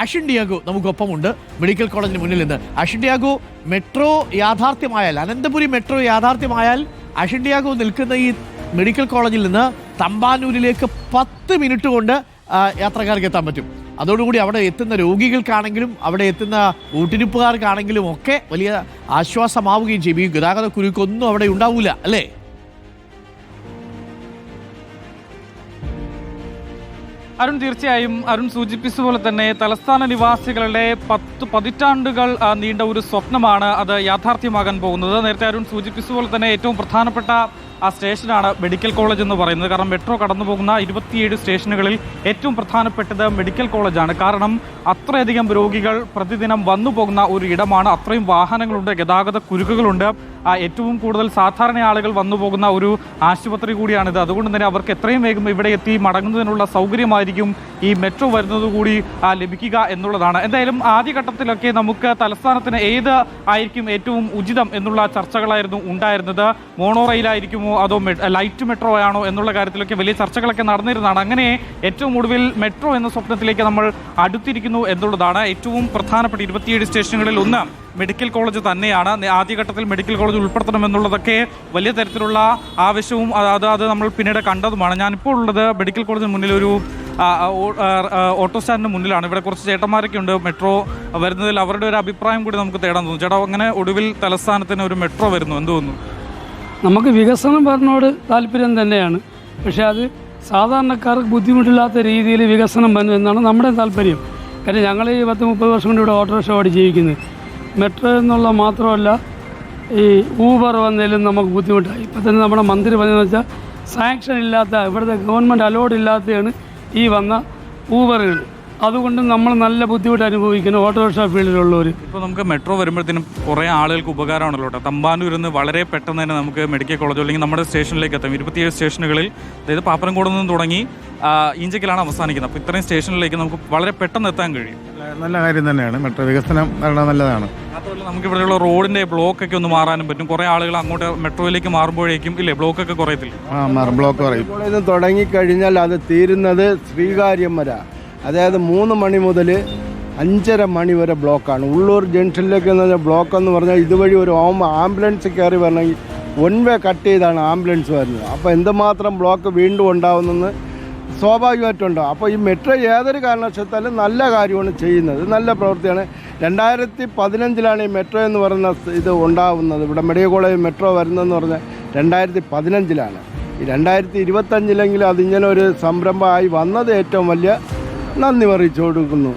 Ashin Diego നമുക്കൊപ്പമുണ്ട്. Medical കോളേജിന് മുന്നിൽ നിന്ന്. അഷിൻ ഡിയാഗോ മെട്രോ യാഥാർത്ഥ്യമായാൽ അനന്തപുരി മെട്രോ യാഥാർത്ഥ്യമായാൽ അഷിൻ ഡിയാഗോ നിൽക്കുന്ന ഈ മെഡിക്കൽ കോളേജിൽ നിന്ന് തമ്പാനൂരിലേക്ക് പത്ത് മിനിറ്റ് കൊണ്ട് യാത്രക്കാർക്ക് എത്താൻ പറ്റും. അതോടുകൂടി അവിടെ എത്തുന്ന രോഗികൾക്കാണെങ്കിലും അവിടെ എത്തുന്ന കൂട്ടിരിപ്പുകാർക്കാണെങ്കിലും ഒക്കെ വലിയ ആശ്വാസമാവുകയും ചെയ്യും. ഈ ഗതാഗത കുരുക്കൊന്നും അവിടെ ഉണ്ടാവില്ല അല്ലേ? അരുൺ തീർച്ചയായും അരുൺ സൂചിപ്പിച്ച പോലെ തന്നെ തലസ്ഥാന നിവാസികളുടെ പത്ത് പതിറ്റാണ്ടുകൾ നീണ്ട ഒരു സ്വപ്നമാണ് അത് യാഥാർത്ഥ്യമാകാൻ പോകുന്നത്. നേരത്തെ അരുൺ സൂചിപ്പിച്ച പോലെ തന്നെ ഏറ്റവും പ്രധാനപ്പെട്ട ആ സ്റ്റേഷനാണ് മെഡിക്കൽ കോളേജ് എന്ന് പറയുന്നത്. കാരണം മെട്രോ കടന്നു പോകുന്ന ഇരുപത്തിയേഴ് സ്റ്റേഷനുകളിൽ ഏറ്റവും പ്രധാനപ്പെട്ടത് മെഡിക്കൽ കോളേജാണ്. കാരണം അത്രയധികം രോഗികൾ പ്രതിദിനം വന്നു പോകുന്ന ഒരു ഇടമാണ്. അത്രയും വാഹനങ്ങളുണ്ട് ഗതാഗത കുരുക്കുകളുണ്ട്. ഏറ്റവും കൂടുതൽ സാധാരണ ആളുകൾ വന്നു പോകുന്ന ഒരു ആശുപത്രി കൂടിയാണിത്. അതുകൊണ്ട് തന്നെ അവർക്ക് എത്രയും വേഗം ഇവിടെ എത്തി മടങ്ങുന്നതിനുള്ള സൗകര്യമായിരിക്കും ഈ മെട്രോ വരുന്നതുകൂടി ലഭിക്കുക എന്നുള്ളതാണ്. എന്തായാലും ആദ്യഘട്ടത്തിലൊക്കെ നമുക്ക് തലസ്ഥാനത്തിന് ഏത് ആയിരിക്കും ഏറ്റവും ഉചിതം എന്നുള്ള ചർച്ചകളായിരുന്നു ഉണ്ടായിരുന്നത്. മോണോ റെയിലായിരിക്കുമോ അതോ ലൈറ്റ് മെട്രോ ആണോ എന്നുള്ള കാര്യത്തിലൊക്കെ വലിയ ചർച്ചകളൊക്കെ നടന്നിരുന്നതാണ്. അങ്ങനെ ഏറ്റവും ഒടുവിൽ മെട്രോ എന്ന സ്വപ്നത്തിലേക്ക് നമ്മൾ അടുത്തിരിക്കുന്നു എന്നുള്ളതാണ് ഏറ്റവും പ്രധാനപ്പെട്ട ഇരുപത്തിയേഴ് സ്റ്റേഷനുകളിൽ ഒന്ന്. മെഡിക്കൽ കോളേജ് തന്നെയാണ്. ആദ്യഘട്ടത്തിൽ മെഡിക്കൽ കോളേജ് ഉൾപ്പെടുത്തണമെന്നുള്ളതൊക്കെ വലിയ തരത്തിലുള്ള ആവശ്യവും അത് അത് നമ്മൾ പിന്നീട് കണ്ടതുമാണ്. ഞാനിപ്പോൾ ഉള്ളത് മെഡിക്കൽ കോളേജിന് ആ, ഓട്ടോ സ്റ്റാൻഡിന് മുന്നിലാണ്. ഇവിടെ കുറച്ച് ചേട്ടന്മാരൊക്കെ ഉണ്ട്. മെട്രോ വരുന്നതിൽ അവരുടെ ഒരു അഭിപ്രായം കൂടി നമുക്ക് തേടാൻ തോന്നുന്നു. ചേട്ടാ അങ്ങനെ ഒടുവിൽ തലസ്ഥാനത്തിന് ഒരു മെട്രോ വരുന്നു. എന്ത് തോന്നുന്നു? നമുക്ക് വികസനം പറഞ്ഞോട് താല്പര്യം തന്നെയാണ്. പക്ഷേ അത് സാധാരണക്കാർക്ക് ബുദ്ധിമുട്ടില്ലാത്ത രീതിയിൽ വികസനം വന്നു എന്നാണ് നമ്മുടെ താല്പര്യം. കാര്യം ഞങ്ങൾ ഈ പത്ത് മുപ്പത് വർഷം കൊണ്ട് ഇവിടെ ഓട്ടോറിക്ഷ ഓടി ജീവിക്കുന്നത്. മെട്രോ എന്നുള്ള മാത്രമല്ല ഈ ഊബർ വന്നതിലും നമുക്ക് ബുദ്ധിമുട്ടായി. ഇപ്പം തന്നെ നമ്മുടെ മന്ത്രി പറഞ്ഞതെന്ന് വെച്ചാൽ സാങ്ഷൻ ഇല്ലാത്ത ഇവിടുത്തെ ഗവൺമെന്റ് അലോഡ് ഇല്ലാത്തതാണ് ഈ വന്ന ഊബറുകൾ. അതുകൊണ്ട് നമ്മൾ നല്ല ബുദ്ധിമുട്ട് അനുഭവിക്കുന്നു ഓട്ടോറിക്ഷ ഫീൽഡിലുള്ളവർ ഇപ്പോൾ നമുക്ക് മെട്രോ വരുമ്പോഴത്തേനും കുറേ ആളുകൾക്ക് ഉപകാരമാണല്ലോ കേട്ടോ. തമ്പാനൂരിൽ നിന്ന് വളരെ പെട്ടെന്ന് തന്നെ നമുക്ക് മെഡിക്കൽ കോളേജ് അല്ലെങ്കിൽ നമ്മുടെ സ്റ്റേഷനിലേക്ക് എത്താം. ഇരുപത്തിയേഴ് സ്റ്റേഷനുകളിൽ അതായത് പാപ്പനംകോട് നിന്ന് തുടങ്ങി ഇഞ്ചക്കിലാണ് ഈഞ്ചക്കലാണ് അവസാനിക്കുന്നത്. അപ്പോൾ ഇത്രയും സ്റ്റേഷനിലേക്ക് നമുക്ക് വളരെ പെട്ടെന്ന് എത്താൻ കഴിയും. നല്ല കാര്യം തന്നെയാണ്. മെട്രോ വികസനം വളരെ നല്ലതാണ്. മാത്രമല്ല നമുക്ക് ഇവിടെയുള്ള റോഡിന്റെ ബ്ലോക്ക് ഒക്കെ ഒന്ന് മാറാനും പറ്റും. കുറേ ആളുകൾ അങ്ങോട്ട് മെട്രോയിലേക്ക് മാറുമ്പോഴേക്കും ഇല്ലേ ബ്ലോക്ക് ഒക്കെ കുറയത്തില്ല ബ്ലോക്ക് നിന്ന് തുടങ്ങിക്കഴിഞ്ഞാൽ അത് തീരുന്നത് സ്വീകാര്യം വരെ. അതായത് മൂന്ന് മണി മുതൽ അഞ്ചര മണി വരെ ബ്ലോക്കാണ്. ഉള്ളൂർ ജംഗ്ഷനിലേക്ക് എന്ന് പറഞ്ഞാൽ ബ്ലോക്ക് എന്ന് പറഞ്ഞാൽ ഇതുവഴി ഒരു ആംബുലൻസ് കയറി വരണമെങ്കിൽ വൺ വേ കട്ട് ചെയ്താണ് ആംബുലൻസ് വരുന്നത്. അപ്പോൾ എന്തുമാത്രം ബ്ലോക്ക് വീണ്ടും ഉണ്ടാവുന്നെന്ന് സ്വാഭാവികമായിട്ടുണ്ടാവും അപ്പോൾ ഈ മെട്രോ ഏതൊരു കാരണവശാലും നല്ല കാര്യമാണ് ചെയ്യുന്നത്. നല്ല പ്രവൃത്തിയാണ്. രണ്ടായിരത്തി പതിനഞ്ചിലാണ് ഈ മെട്രോ എന്ന് പറയുന്ന ഇത് ഉണ്ടാവുന്നത്. ഇവിടെ മെഡിക്കൽ കോളേജ് മെട്രോ വരുന്നതെന്ന് പറഞ്ഞാൽ രണ്ടായിരത്തി പതിനഞ്ചിലാണ് ഈ രണ്ടായിരത്തി ഇരുപത്തഞ്ചിലെങ്കിലും അതിങ്ങനെ ഒരു സംരംഭമായി വന്നത് ഏറ്റവും വലിയ നന്ദി അറിയിച്ചു കൊടുക്കുന്നു.